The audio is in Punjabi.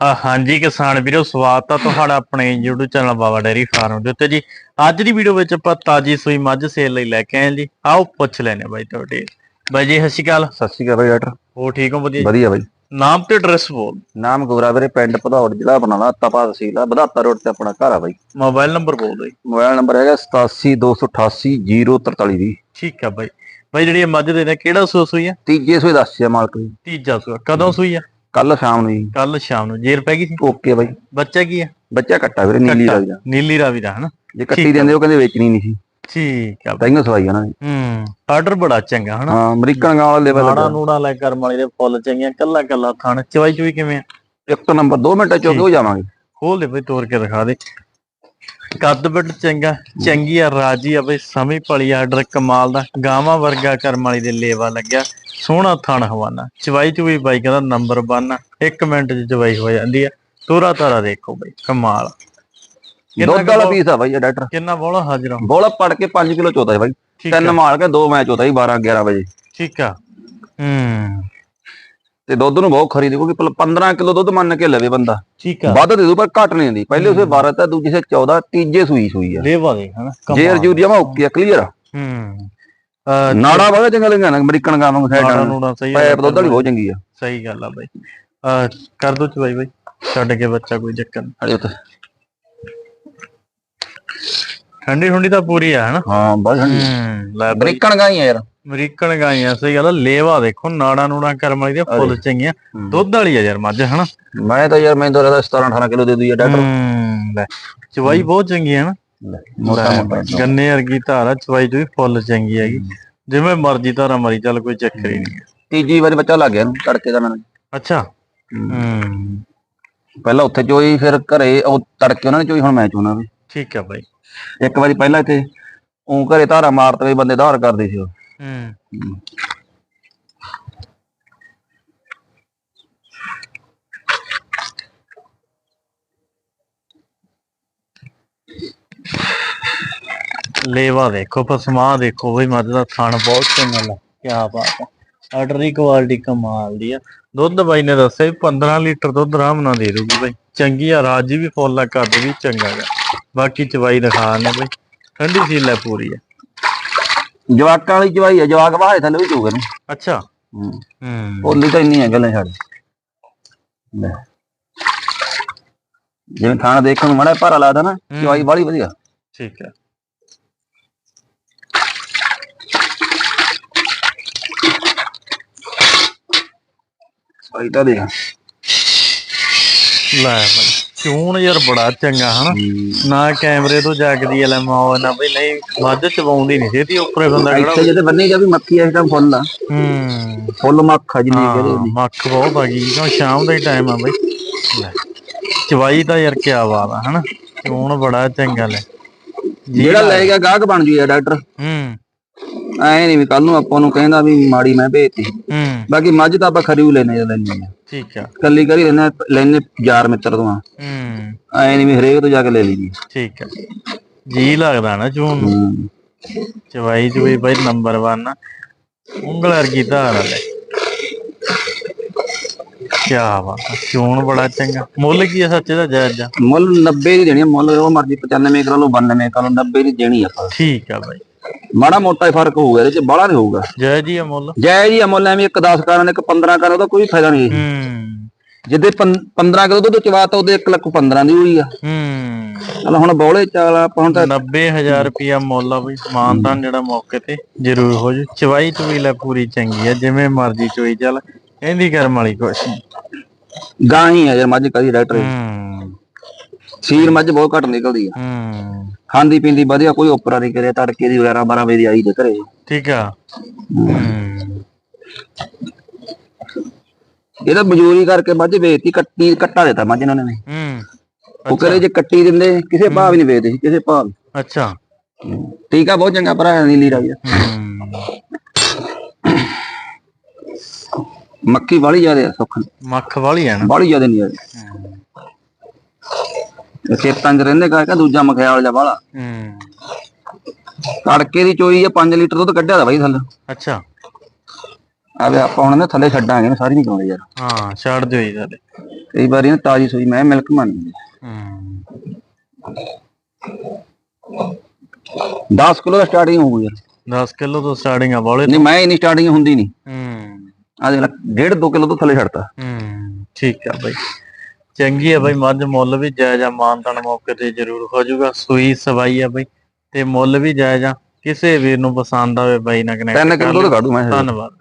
ਆ ਹਾਂਜੀ ਕਿਸਾਨ ਵੀਰੋ ਸਵਾਗਤ ਆ ਤੁਹਾਡਾ ਆਪਣੇ YouTube channel Baba dairy farm ਦੇ ਉੱਤੇ ਜੀ। ਅੱਜ ਦੀ ਵੀਡੀਓ ਵਿੱਚ ਆਪਾਂ ਤਾਜੀ ਸੂਈ ਮੱਝ ਸੇਲ ਲਈ ਲੈ ਕੇ ਆਏ ਜੀ। ਆਓ ਪੁੱਛ ਲੈਨੇ ਬਾਈ ਤੁਹਾਡੇ। ਬਾਈ ਜੀ ਸਤਿ ਸ਼੍ਰੀ ਅਕਾਲ। ਸਤਿ ਸ਼੍ਰੀ ਅਕਾਲ ਬਾਈ ਡਾਕਟਰ। ਹੋ ਠੀਕ ਹੋ? ਵਧੀਆ? ਵਧੀਆ ਬਾਈ। ਨਾਮ ਤੇ ਐਡਰੈਸ ਬੋਲ। ਨਾਮ ਗੋਰਾ ਵੀਰੇ ਪਿੰਡ ਭਦੌੜ ਜ਼ਿਲ੍ਹਾ ਬਨਾਲਾ ਤਪਾ ਤਹਿਸੀਲ ਆ ਬਧਾਤਾ ਰੋਡ ਤੇ ਆਪਣਾ ਘਰ ਆ ਬਾਈ। ਮੋਬਾਈਲ ਨੰਬਰ ਬੋਲ ਜੀ। ਮੋਬਾਈਲ ਨੰਬਰ ਹੈਗਾ 8728804320 ਦੀ ਠੀਕ ਆ ਬਾਈ। ਬਾਈ ਜਿਹੜੀ ਮੱਝ ਦੇ ਨੇ ਕਿਹੜਾ ਸੂਆ ਸੂਈ ਆ? ਤੀਜੇ ਸੋਏ ਦੱਸਿਆ ਮਾਲਕ ਜੀ। ਤੀਜਾ ਸੂਆ। ਕਦੋਂ ਸੂਈ ਆ? ਕੱਲ ਸ਼ਾਮ ਨੂੰ ਜੀ। ਕੱਲ ਸ਼ਾਮ ਨੂੰ ਜੇਰ ਪੈ ਗਈ ਸੀ? ਓਕੇ ਬਾਈ। ਬੱਚਾ ਕੀ ਆ ਬੱਚਾ ਕੱਟਾ ਵੀਰੇ ਨੀਲੀ ਰਾਵੀ ਦਾ। ਨੀਲੀ ਰਾਵੀ ਦਾ ਹਨਾ? ਜੇ ਕੱਟੀ ਦਿੰਦੇ ਉਹ ਕਹਿੰਦੇ ਵੇਚਣੀ ਨਹੀਂ ਸੀ। ਠੀਕ ਆ। ਤਾਈਆਂ ਸਵਾਈ ਉਹਨਾਂ ਨੇ ਹੂੰ ਆਰਡਰ ਬੜਾ ਚੰਗਾ ਹਨਾ? ਹਾਂ ਅਮਰੀਕਨ ਗਾਂ ਵਾਲਾ ਲੈਵਲ ਨਾੜਾ ਨੂੜਾ ਲੈ ਕਰਮ ਵਾਲੀ ਦੇ ਫੁੱਲ ਚੰਗੀਆਂ ਕੱਲਾ ਕੱਲਾ ਥਣ। ਚਵਾਈ ਚੁਈ ਕਿਵੇਂ ਆ? ਇੱਕ ਨੰਬਰ 2 ਮਿੰਟਾਂ ਚੋਂ ਹੋ ਜਾਵਾਂਗੇ। ਖੋਲ ਦੇ ਬਈ ਤੋੜ ਕੇ ਦਿਖਾ ਦੇ। ਕੱਦ ਬੱਟ ਚੰਗਾ ਚੰਗੀ ਆ ਰਾਜੀ ਆ ਬਈ ਸਮੀ ਪਲੀ ਆਰਡਰ ਕਮਾਲ ਦਾ। ਗਾਵਾਂ ਵਰਗਾ ਕਰਮ ਵਾਲੀ ਦੇ ਲੇਵਾ ਲੱਗਿਆ। ਸੋਹਣਾ ਥਣ ਹਵਾਨਾ। ਚਵਾਈ ਚੁਈ ਬਾਈ ਕਹਿੰਦਾ ਨੰਬਰ 1 ਇੱਕ ਮਿੰਟ ਚ ਚਵਾਈ ਹੋ ਜਾਂਦੀ ਆ। ਤੋਰਾ ਤਾਰਾ ਦੇਖੋ ਬਈ ਕਮਾਲ। ਦੁੱਧ ਵਾਲਾ ਕੁ ਪੀਸ ਆ ਬਾਈ ਇਹ ਡਾਕਟਰ। ਕਿੰਨਾ ਬੋਲਾ ਹਾਜ਼ਰ ਬੋਲਾ ਪੜ ਕੇ 5 ਕਿਲੋ ਚੋਦਾ ਹੈ ਬਾਈ। ਤਿੰਨ ਮਾਲ ਕੇ ਦੋ ਮੈਚ ਹੋਤਾ ਸੀ 12 11 ਵਜੇ। ਠੀਕ ਆ। ਹੂੰ। ਤੇ ਦੁੱਧ ਨੂੰ ਬਹੁਤ ਖਰੀਦ ਕਿਉਂਕਿ 15 ਕਿਲੋ ਦੁੱਧ ਮੰਨ ਕੇ ਲਵੇ ਬੰਦਾ। ਠੀਕ ਆ। ਵੱਧ ਦੇ ਦੂ ਪਰ ਘੱਟ ਨਹੀਂ ਦਿੰਦੀ ਪਹਿਲੇ ਉਸੇ 12 ਤਾਂ ਦੂਜੇ ਸੇ 14 ਤੀਜੇ ਸੂਈ ਸੂਈ ਆ। ਲੇਵਾ ਦੇ ਹਨਾ। ਜੇ ਰਜੂਰੀ ਜਮਾ ਓਕੇ ਆ ਕਲੀਅਰ ਹੂੰ। ਨਾੜਾ ਬੜਾ ਚੰਗਾ ਲੰਗਾ ਨਾ ਅਮਰੀਕਨ ਗਾਵਾਂ ਨੂੰ ਨਾੜਾ ਸਾਈਡ ਨੂੜਾ ਸਹੀ ਆ ਪੈਪ ਦੁੱਧ ਵਾਲੀ ਬਹੁਤ ਚੰਗੀ ਆ। ਸਹੀ ਗੱਲ ਆ ਬਾਈ। ਕਰ ਦੋ ਚਵਾਈ ਬਾਈ ਛੱਡ ਕੇ ਬੱਚਾ ਕੋਈ ਚੱਕਰ ਨੀ। ਹਲੇ ਉੱਥੇ। ਠੰਡੀ ਠੰਡੀ ਤਾਂ ਪੂਰੀ ਆ ਹਨਾ? ਹਾਂ ਬਸ ਹੂੰ ਲੈ ਅਮਰੀਕਨ ਗਾਂ ਹੀ ਆ ਯਾਰ। ਅਮਰੀਕਨ ਗਾਈਆਂ ਸਹੀ ਗੱਲ ਆ। ਲੇਵਾ ਦੇਖੋ ਨਾੜਾ ਨੂੜਾ ਕਰਮ ਵਾਲੀ ਦੇ ਫੁੱਲ ਚੰਗੀਆਂ। ਦੁੱਧ ਵਾਲੀ ਆ ਯਾਰ ਮੱਝ ਹਨਾ? ਮੈਂ ਤਾਂ ਯਾਰ ਮੈਂ ਤਾਂ 17 18 ਕਿਲੋ ਦੇ ਦੂ ਯਾਰ ਡਾਕਟਰ। ਲੈ। ਚਵਾਈ ਬਹੁਤ ਚੰਗੀ ਹੈ ਨਾ ਮੋਟਾ ਮੋਟਾ ਗੰਨੇ ਵਰਗੀ ਧਾਰ ਚਵਾਈ ਚੋਈ ਫੁੱਲ ਚੰਗੀ ਹੈਗੀ। ਜਿਵੇਂ ਮਰਜ਼ੀ ਧਾਰਾ ਮਰੀ ਚੱਲ ਕੋਈ ਚੱਕਰ ਹੀ ਨਹੀਂ। ਤੀਜੀ ਵਾਰੀ ਬੱਚਾ ਲੱਗ ਗਿਆ ਇਹਨੂੰ ਤੜਕੇ ਦਾ ਨਾਲ ਅੱਛਾ। ਹੂੰ। ਪਹਿਲਾਂ ਉੱਥੇ ਚੋਈ ਫਿਰ ਘਰੇ ਉਹ ਤੜਕੇ ਉਹਨਾਂ ਨੇ ਚੋਈ ਹੁਣ ਮੈਂ ਚੋਣਾ ਵੀ। ਠੀਕ ਆ ਬਾਈ। ਇੱਕ ਵਾਰੀ ਪਹਿਲਾਂ ਇੱਥੇ ਉਹ ਘਰੇ ਧਾਰਾ ਮਾਰਤ ਵੀ ਬੰਦੇ ਧਾਰ ਕਰਦੇ ਸੀ ਉਹ। ਹੂੰ। ਲੇਵਾ ਦੇਖੋ ਪਸਮਾ ਦੇਖੋ ਬਈ ਮੱਝ ਦਾ ਥਣ ਬਹੁਤ ਚੰਗਾ ਲੱਗ ਕੀ ਬਾਤ ਹੈ ਆਰਡਰ ਦੀ ਕੁਆਲਿਟੀ ਕਮਾਲ ਦੀ ਆ। ਦੁੱਧ ਬਾਈ ਨੇ ਦੱਸਿਆ ਵੀ 15 ਲੀਟਰ ਦੁੱਧ ਆਰਾਮ ਨਾਲ ਦੇ ਦੂਗੀ ਬਾਈ। ਚੰਗੀ ਆ ਰਾਜੀ ਵੀ ਫੁੱਲ ਆ ਕੱਦ ਵੀ ਚੰਗਾ ਗਾ। ਬਾਕੀ ਚਵਾਈ ਦਿਖਾ ਨੇ ਬਾਈ। ਠੰਡੀ ਸੀਲ ਹੈ ਪੂਰੀ ਹੈ ਜਵਾਕਾਂ ਵਾਲੀ ਚਵਾਈ ਆ ਜਵਾਕ ਬਾਹਰ ਥੱਲੇ ਵੀ ਚੋਗੇ ਨੂੰ ਅੱਛਾ। ਹੂੰ। ਹੂੰ। ਬੋਲੀ ਤਾਂ ਇੰਨੀ ਹੈ ਗੱਲਾਂ ਛੱਡ। ਲੈ। ਜਿਵੇਂ ਖਾਣਾ ਦੇਖਣ ਨੂੰ ਮੜਾ ਭਾਰਾ ਲੱਗਦਾ ਨਾ ਚਵਾਈ ਬਾਲੀ ਵਧੀਆ। ਠੀਕ ਹੈ ਤਾਂ ਦੇਖ। ਲੈ ਬਾਈ ਚੂਣ ਯਾਰ ਬੜਾ ਚੰਗਾ ਹਨਾ? ਨਾ ਕੈਮਰੇ ਤੋਂ ਜਾਗਦੀ ਐ ਲੈ ਮਾਓ ਨਾ ਬਈ ਨਹੀਂ ਮੱਝ ਚਵਾਉਂਦੀ ਨਹੀਂ ਛੇਤੀ ਉੱਪਰੇ ਬੰਦਾ ਇੱਥੇ ਖੜਾ ਜਿਹਦੇ ਬੰਨੇ ਜਾ ਵੀ ਮੱਖੀ ਇਸ ਟਾਈਮ ਫੁੱਲ ਆ। ਹੂੰ। ਫੁੱਲ ਮੱਖ ਜਿੰਨੀ ਕਹਦੇ ਮੱਖ ਬਹੁਤ ਆ ਗਈ ਕਿਉਂ ਸ਼ਾਮ ਦਾ ਹੀ ਟਾਈਮ ਆ ਬਈ। ਚਵਾਈ ਤਾਂ ਯਾਰ ਕੀ ਬਾਤ ਆ ਹਨਾ? ਚੂਣ ਬੜਾ ਚੰਗਾ ਲੈ। ਜਿਹੜਾ ਲੈ ਗਿਆ ਗਾਹਕ ਬਣ ਜੂ ਯਾਰ ਡਾਕਟਰ। ਹੂੰ। ਐ ਨਹੀਂ ਵੀ ਕੱਲ ਨੂੰ ਆਪਾਂ ਨੂੰ ਕਹਿੰਦਾ ਵੀ ਮਾੜੀ ਮੈਂ ਭੇਜਤੀ। ਹੂੰ। ਬਾਕੀ ਮੱਝ ਤਾਂ ਆਪਾਂ ਖਰੀ ਓ ਲੈਨੇ ਲੈਨੇ ਆ ਠੀਕ ਆ। ਕੱਲੀ ਕਰੀ ਲੈਨੇ ਲੈਨੇ ਯਾਰ ਮਿੱਤਰ ਤੋਂ ਆ ਹੂੰ। ਐ ਨਹੀਂ ਵੀ ਹਰੇਕ ਤੋਂ ਜਾ ਕੇ ਲੈ ਲਈਏ ਠੀਕ ਆ। ਜੀ ਲੱਗਦਾ ਨਾ ਨੂੰ। ਹੂੰ। ਚਵਾਈ ਵੀ ਬਈ ਨੰਬਰ 1 ਉਂਗਲ ਵਰਗੀ ਧਾਰ ਆ ਲੈ ਕਿਆ ਬਾਤ ਆ, ਚੂਣ ਬੜਾ ਚੰਗਾ। ਮੁੱਲ ਕੀ ਆ ਸੱਚੇ ਦਾ ਜਾਇਜ਼ ਮੁੱਲ 90 ਦੀ ਦੇਣੀ ਆ, ਮੁੱਲ ਉਹ ਮਰਜ਼ੀ 95 ਕਰ ਲਓ 92 ਕਰ ਲਓ 90 ਦੀ ਦੇਣੀ ਆ ਆਪਾਂ। ਠੀਕ ਆ ਬਾਈ। ਮਾੜਾ ਮੋਟਾ ਹੀ ਫ਼ਰਕ ਹੋਊਗਾ ਇਹਦੇ ਚ ਬਾਹਲਾ ਨਹੀਂ ਹੋਊਗਾ। ਜਾਇਜ਼ ਹੀ ਆ ਮੁੱਲ। ਜੈ ਜੀ ਮੁੱਲ ਐਵੇਂ ਇੱਕ 10 ਕਰਨ ਇੱਕ 15 ਕਰਨ ਉਹਦਾ ਕੋਈ ਫਾਇਦਾ ਨਹੀਂ। ਹੂੰ। ਜਿੱਦੇ 15 ਕਿਲੋ ਦੁੱਧ ਚਵਾਤਾ ਉਹਦੇ 1 ਲੱਖ 15 ਦੀ ਹੋਈ ਆ। ਹੂੰ। ਚਲ ਹੁਣ ਬੌਲੇ ਚਾਲ ਆਪਾਂ ਹੁਣ ਤਾਂ 90000 ਰੁਪਿਆ ਮੁੱਲ ਆ ਬਈ ਮਾਨਦਾਨ ਜਿਹੜਾ ਮੌਕੇ ਤੇ ਜ਼ਰੂਰ ਹੋ ਜੂ। ਚਵਾਈ ਚੁਈ ਲੈ ਪੂਰੀ ਚੰਗੀ ਆ ਜਿਵੇਂ ਮਰਜ਼ੀ ਚੋਈ ਚੱਲ। ਇਹਦੀ ਕਰਮ ਵਾਲੀ ਕੁਛ ਨੀ। ਗਾਂ ਹੀ ਆ ਯਾਰ ਮੱਝ ਕਦੀ ਡਾਕਟਰ। ਹੂੰ। ਸੀਰ ਮੱਝ ਬਹੁਤ ਘੱਟ ਨਿਕਲਦੀ ਆ। ਹੂੰ। ਖਾਂਦੀ ਪੀਂਦੀ ਵਧੀਆ ਕੋਈ ਉਪਰਾ ਨਹੀਂ ਕਰਿਆ ਤੜਕੇ ਦੀ 11 12 ਵਜੇ ਦੀ ਆਈ ਤੇ ਘਰੇ। ਠੀਕ ਆ। ਹੂੰ। ਇਹਦਾ ਮਜ਼ਦੂਰੀ ਕਰਕੇ ਮੱਝ ਵੇਚਤੀ ਕੱਟੀ ਕੱਟਾ ਦਿੱਤਾ ਮੱਝ ਇਹਨਾਂ ਨੇ ਹੂੰ। ਉਹ ਕਰੇ ਜੇ ਕੱਟੀ ਦਿੰਦੇ ਕਿਸੇ ਭਾਅ ਵੀ ਨਹੀਂ ਵੇਚਦੇ ਸੀ ਕਿਸੇ ਭਾਅ ਵੀ। ਅੱਛਾ। ਟੀਕਾ ਬਹੁਤ ਚੰਗਾ ਭਰਾ ਨੀਲੀ ਦਾ। ਹੂੰ। ਮੱਕੀ ਵਾਲੀ ਜ਼ਿਆਦਾ ਆ ਸੁੱਖ ਮੱਖ ਵਾਲੀ ਆ ਨਾ। ਬਾਲੀ ਜ਼ਿਆਦਾ ਨਹੀਂ ਆ। ਇਹ ਖੇਤਾਂ 'ਚ ਰਹਿੰਦੇ ਕਰਕੇ ਦੂਜਾ ਮਖਿਆਲ ਜਿਹਾ ਵਾਲਾ। ਹੂੰ। ਤੜਕੇ ਦੀ ਚੋਈ ਆ 5 ਲੀਟਰ ਦੁੱਧ ਕੱਢਿਆ ਦਾ ਬਾਈ ਥੱਲੇ। ਅੱਛਾ। ਆਵੇ ਆਪਾਂ ਹੁਣ ਨਾ ਥੱਲੇ ਛੱਡਾਂਗੇ ਨਾ ਸਾਰੀ ਨਹੀਂ ਪਾਉਂਦੇ ਯਾਰ। ਹਾਂ ਛੱਡ ਦਿਓ ਜੀ ਸਾਡੇ ਕਈ ਵਾਰੀ ਨਾ ਤਾਜੀ ਸੂਈ ਮੈਂ ਮਿਲਕ ਮੰਨਦੀ ਹੂੰ। 10 ਕਿਲੋ ਦਾ ਸਟਾਰਟਿੰਗ ਹੋਊ ਯਾਰ। 10 ਕਿਲੋ ਤੋਂ ਸਟਾਰਟਿੰਗ ਆ ਬੋਲੇ ਨਹੀਂ ਮੈਂ ਇੰਨੀ ਸਟਾਰਟਿੰਗ ਹੁੰਦੀ ਨਹੀਂ ਹੂੰ। ਆ ਦੇਖ ਲੈ ਡੇਢ 2 ਕਿਲੋ ਤੋਂ ਥੱਲੇ ਛੱਡਤਾ। ਹੂੰ ਠੀਕ ਆ ਬਾਈ। ਚੰਗੀ ਆ ਬਾਈ ਮੱਝ ਮੁੱਲ ਵੀ ਜਾਇਜ਼ ਆ ਮਾਨਤਾਨ ਮੌਕੇ ਤੇ ਜ਼ਰੂਰ ਹੋ ਜਾਊਗਾ ਸੂਈ ਸਵਾਈ ਆ ਬਾਈ ਤੇ ਮੁੱਲ ਵੀ ਜਾਇਜ਼ ਆ ਕਿਸੇ ਵੀਰ ਨੂੰ ਪਸੰਦ ਆਵੇ ਬਾਈ ਨਾਲ ਕਨੈਕਟ 3 ਕਿਲੋ ਤੋਂ ਕਾਢੂ ਮੈਂ ਧੰਨਵਾਦ।